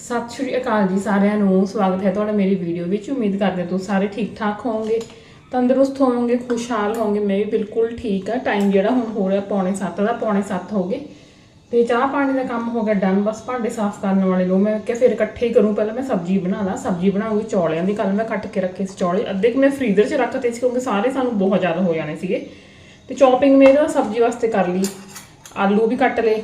ਸਤਿ ਸ਼੍ਰੀ ਅਕਾਲ ਜੀ ਸਾਰਿਆਂ ਨੂੰ, ਸਵਾਗਤ ਹੈ ਤੁਹਾਡਾ ਮੇਰੀ ਵੀਡੀਓ ਵਿੱਚ। ਉਮੀਦ ਕਰਦੇ ਹਾਂ ਤੁਸੀਂ ਸਾਰੇ ਠੀਕ ਠਾਕ ਹੋਵੋਗੇ, ਤੰਦਰੁਸਤ ਹੋਵੋਗੇ, ਖੁਸ਼ਹਾਲ ਹੋਵੋਗੇ। ਮੈਂ ਵੀ ਬਿਲਕੁਲ ਠੀਕ ਆ ਟਾਈਮ ਜਿਹੜਾ ਹੁਣ ਹੋ ਰਿਹਾ ਪੌਣੇ 7 ਦਾ, ਪੌਣੇ 7 ਹੋ ਗਏ। ਤੇ ਚਾਹ ਪਾਣੀ ਦਾ ਕੰਮ ਹੋ ਗਿਆ ਡਨ ਬਸ ਭਾਂਡੇ ਸਾਫ਼ ਕਰਨ ਵਾਲੇ ਲੋ ਮੈਂ ਕਿਹਾ ਫਿਰ ਇਕੱਠੇ ਹੀ ਕਰੂੰ। ਪਹਿਲਾਂ ਮੈਂ ਸਬਜ਼ੀ ਬਣਾ ਲਾਂ। ਸਬਜ਼ੀ ਬਣਾਉਂਗੀ ਚੌਲਿਆਂ ਦੀ। ਕੱਲ ਮੈਂ ਕੱਟ ਕੇ ਰੱਖੇ ਸੀ ਚੌਲੇ। ਅੱਧੇ ਕਿ ਮੈਂ ਫ੍ਰੀਜ਼ਰ 'ਚ ਰੱਖਤੇ ਸੀ ਕਿਉਂਕਿ ਸਾਰੇ ਸਾਨੂੰ ਬਹੁਤ ਜ਼ਿਆਦਾ ਹੋ ਜਾਣੇ ਸੀਗੇ। ਤੇ ਚੌਪਿੰਗ ਮੇਰੇ ਸਬਜ਼ੀ ਵਾਸਤੇ ਕਰ ਲਈ। ਆਲੂ ਵੀ ਕੱਟ ਲਏ।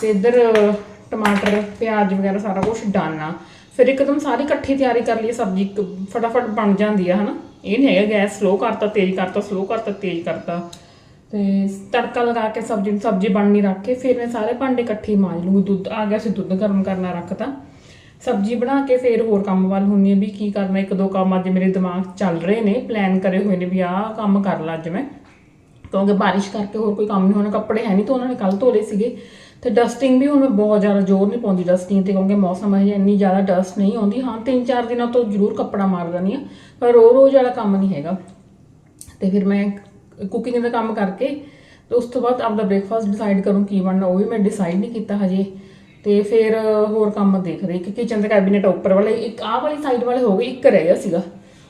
ਤੇ ਇੱਧਰ ਟਮਾਟਰ, ਪਿਆਜ਼ ਵਗੈਰਾ ਸਾਰਾ ਕੁਝ ਡਨ ਆ। ਫਿਰ ਇੱਕਦਮ ਸਾਰੀ ਇਕੱਠੀ ਤਿਆਰੀ ਕਰ ਲਈ, ਸਬਜ਼ੀ ਇੱਕ ਫਟਾਫਟ ਬਣ ਜਾਂਦੀ ਆ, ਹਨਾ? ਇਹ ਨਹੀਂ ਹੈਗਾ ਗੈਸ ਸਲੋ ਕਰਤਾ, ਤੇਜ਼ ਕਰਤਾ ਸਲੋ ਕਰਤਾ, ਤੇਜ਼ ਕਰਤਾ। ਤੇ ਤੜਕਾ ਲਗਾ ਕੇ ਸਬਜ਼ੀ ਨੂੰ ਸਬਜ਼ੀ ਬਣਨੀ ਰੱਖ ਕੇ ਫਿਰ ਮੈਂ ਸਾਰੇ ਭਾਂਡੇ ਇਕੱਠੇ ਮਾਂਜ ਲੂੰਗੀ। ਦੁੱਧ ਆ ਗਿਆ ਸੀ ਦੁੱਧ ਗਰਮ ਕਰਨਾ ਰੱਖਤਾ। ਸਬਜ਼ੀ ਬਣਾ ਕੇ ਫਿਰ ਹੋਰ ਕੰਮ ਵੱਲ ਹੁੰਨੀ ਆ ਵੀ ਕੀ ਕਰਨਾ, ਇੱਕ ਦੋ ਕੰਮ ਅੱਜ ਮੇਰੇ ਦਿਮਾਗ 'ਚ ਚੱਲ ਰਹੇ ਨੇ ਪਲਾਨ ਕਰੇ ਹੋਏ ਨੇ ਵੀ ਆਹ ਕੰਮ ਕਰ ਲਾ ਅੱਜ ਮੈਂ। ਕਿਉਂਕਿ ਬਾਰਿਸ਼ ਕਰਕੇ ਹੋਰ ਕੋਈ ਕੰਮ ਨਹੀਂ ਹੋਣਾ, ਕੱਪੜੇ ਹੈ ਨਹੀਂ ਤਾਂ ਉਹਨਾਂ ਨੇ ਕੱਲ ਧੋਲੇ ਸੀਗੇ। ਤੇ ਡਸਟਿੰਗ ਵੀ ਹੁਣ ਮੈਂ ਬਹੁਤ ਜ਼ਿਆਦਾ ਜ਼ੋਰ ਨਹੀਂ ਪਾਉਂਦੀ ਡਸਟਿੰਗ ਤੇ, ਕਿਉਂਕਿ ਮੌਸਮ ਹੈ ਇੰਨੀ ਜ਼ਿਆਦਾ ਡਸਟ ਨਹੀਂ ਆਉਂਦੀ। ਹਾਂ, ਤਿੰਨ ਚਾਰ ਦਿਨਾਂ ਤੋਂ ਜ਼ਰੂਰ ਕੱਪੜਾ ਮਾਰ ਦਿੰਦੀ ਆ ਪਰ ਰੋ ਰੋਜ਼ ਵਾਲਾ ਕੰਮ ਨਹੀਂ ਹੈਗਾ। ਤੇ ਫਿਰ ਮੈਂ ਕੁਕਿੰਗ ਦਾ ਕੰਮ ਕਰਕੇ ਤੇ ਉਸ ਤੋਂ ਬਾਅਦ ਆਪਦਾ ਬ੍ਰੇਕਫਾਸਟ ਡਿਸਾਈਡ ਕਰੂੰ ਕੀ ਬਣਨਾ, ਉਹ ਵੀ ਮੈਂ ਡਿਸਾਈਡ ਨਹੀਂ ਕੀਤਾ ਹਜੇ। ਤੇ ਫਿਰ ਹੋਰ ਕੰਮ ਦੇਖਦੇ ਕਿ ਕਿਚਨ ਦਾ ਕੈਬਨਿਟ ਉੱਪਰ ਵਾਲੇ, ਇੱਕ ਆਹ ਵਾਲੀ ਸਾਈਡ ਵਾਲੇ ਹੋ ਗਏ, ਇੱਕ ਰਹਿ ਗਿਆ ਸੀਗਾ।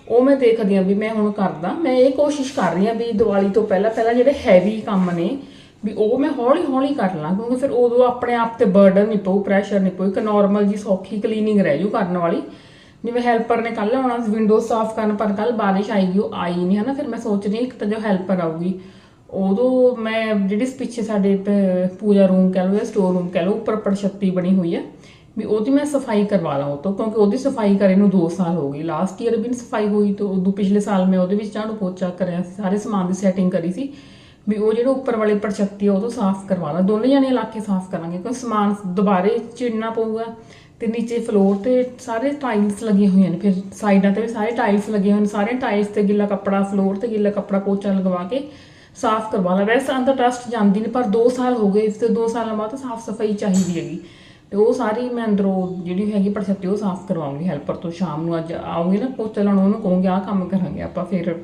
ਉਹ ਮੈਂ ਦੇਖਦੀ ਆ ਵੀ ਮੈਂ ਹੁਣ ਕਰਦਾ, ਮੈਂ ਇਹ ਕੋਸ਼ਿਸ਼ ਕਰ ਰਹੀ ਆ ਵੀ ਦੀਵਾਲੀ ਤੋਂ ਪਹਿਲਾਂ ਪਹਿਲਾਂ ਜਿਹੜੇ ਹੈਵੀ ਕੰਮ ਨੇ ਵੀ ਉਹ ਮੈਂ ਹੌਲੀ ਹੌਲੀ ਕਰ ਲਾਂ, ਕਿਉਂਕਿ ਫਿਰ ਉਦੋਂ ਆਪਣੇ ਆਪ ਤੇ ਬਰਡਨ ਨਹੀਂ ਪਊ ਪ੍ਰੈਸ਼ਰ ਨਹੀਂ ਪਊ, ਇੱਕ ਨਾਰਮਲ ਜੀ ਸੌਖੀ ਕਲੀਨਿੰਗ ਰਹਿ ਜੂ ਕਰਨ ਵਾਲੀ। ਜਿਵੇਂ ਹੈਲਪਰ ਨੇ ਕੱਲ ਆਉਣਾ ਸੀ ਵਿੰਡੋ ਸਾਫ਼ ਕਰਨ, ਪਰ ਕੱਲ ਬਾਰਿਸ਼ ਆਈਗੀ ਉਹ ਆਈ ਨਹੀਂ ਹਨਾ? ਫਿਰ ਮੈਂ ਸੋਚ ਰਹੀ ਹਾਂ ਇੱਕ ਤਾਂ ਜੋ ਹੈਲਪਰ ਆਊਗੀ, ਉਦੋਂ ਮੈਂ ਜਿਹੜੀ ਪਿੱਛੇ ਸਾਡੇ ਪ- ਪੂਜਾ ਰੂਮ ਕਹਿ ਲਓ ਜਾਂ ਸਟੋਰ ਰੂਮ ਕਹਿ ਲਓ, ਉੱਪਰ ਪਰਛੱਤੀ ਬਣੀ ਹੋਈ ਹੈ, ਵੀ ਉਹਦੀ ਮੈਂ ਸਫ਼ਾਈ ਕਰਵਾ ਲਾਂ ਉਹ ਤੋਂ, ਕਿਉਂਕਿ ਉਹਦੀ ਸਫ਼ਾਈ ਕਰੇ ਨੂੰ 2 ਸਾਲ ਹੋ ਗਈ ਲਾਸਟ ਈਅਰ ਵੀ ਨੀ ਸਫ਼ਾਈ ਹੋਈ, ਤੋਂ ਉਦੋਂ ਪਿਛਲੇ ਸਾਲ ਮੈਂ ਉਹਦੇ ਵਿੱਚ ਝਾੜੂ ਪੋਚਾ ਕਰਿਆ, ਸਾਰੇ ਸਮਾਨ ਦੀ ਸੈਟਿੰਗ ਕਰੀ ਸੀ। ਵੀ ਉਹ ਜਿਹੜੇ ਉੱਪਰ ਵਾਲੇ ਪਰਛੱਤੀ ਆ, ਉਹ ਤੋਂ ਸਾਫ਼ ਕਰਵਾ ਲਾਂ। ਦੋਨੇ ਜਣੇ ਇਲਾਕੇ ਸਾਫ਼ ਕਰਾਂਗੇ, ਕਿਉਂਕਿ ਸਮਾਨ ਦੁਬਾਰੇ ਚਿੜਨਾ ਪਊਗਾ ਤੇ ਨੀਚੇ ਫਲੋਰ ਤੇ ਸਾਰੇ ਟਾਈਲਸ ਲੱਗੀਆਂ ਹੋਈਆਂ ਨੇ ਫਿਰ ਸਾਈਡਾਂ ਤੇ ਵੀ ਸਾਰੇ ਟਾਈਲਸ ਲੱਗੇ ਹੋਏ ਨੇ ਸਾਰੇ ਟਾਈਲਸ ਤੇ ਗਿੱਲਾ ਕੱਪੜਾ ਫਲੋਰ ਤੇ ਗਿੱਲਾ ਕੱਪੜਾ ਪੋਚਾ ਲਗਵਾ ਕੇ ਸਾਫ਼ ਕਰਵਾ ਲਾ। ਵੈਸੇ ਅੰਦਰ ਟਰਸਟ ਜਾਂਦੀ ਨਹੀਂ ਪਰ 2 ਸਾਲ ਹੋ ਗਏ। ਇਸ ਤੇ 2 ਸਾਲਾਂ ਬਾਅਦ ਸਾਫ਼ ਸਫ਼ਾਈ ਚਾਹੀਦੀ ਹੈਗੀ। ਤੇ ਉਹ ਸਾਰੀ ਮੈਂ ਅੰਦਰੋਂ ਜਿਹੜੀ ਹੈਗੀ ਪਰਛੱਤੀ ਉਹ ਸਾਫ਼ ਕਰਵਾਉਂਗੀ ਹੈਲਪਰ ਤੋਂ। ਸ਼ਾਮ ਨੂੰ ਅੱਜ ਆਉਂਗੀ ਨਾ, ਪੋਚਾ ਲਾਉਣ, ਉਹਨੂੰ ਕਹੂੰਗੀ, ਆਹ ਕੰਮ ਕਰਾਂਗੇ ਆਪਾਂ, ਫਿਰ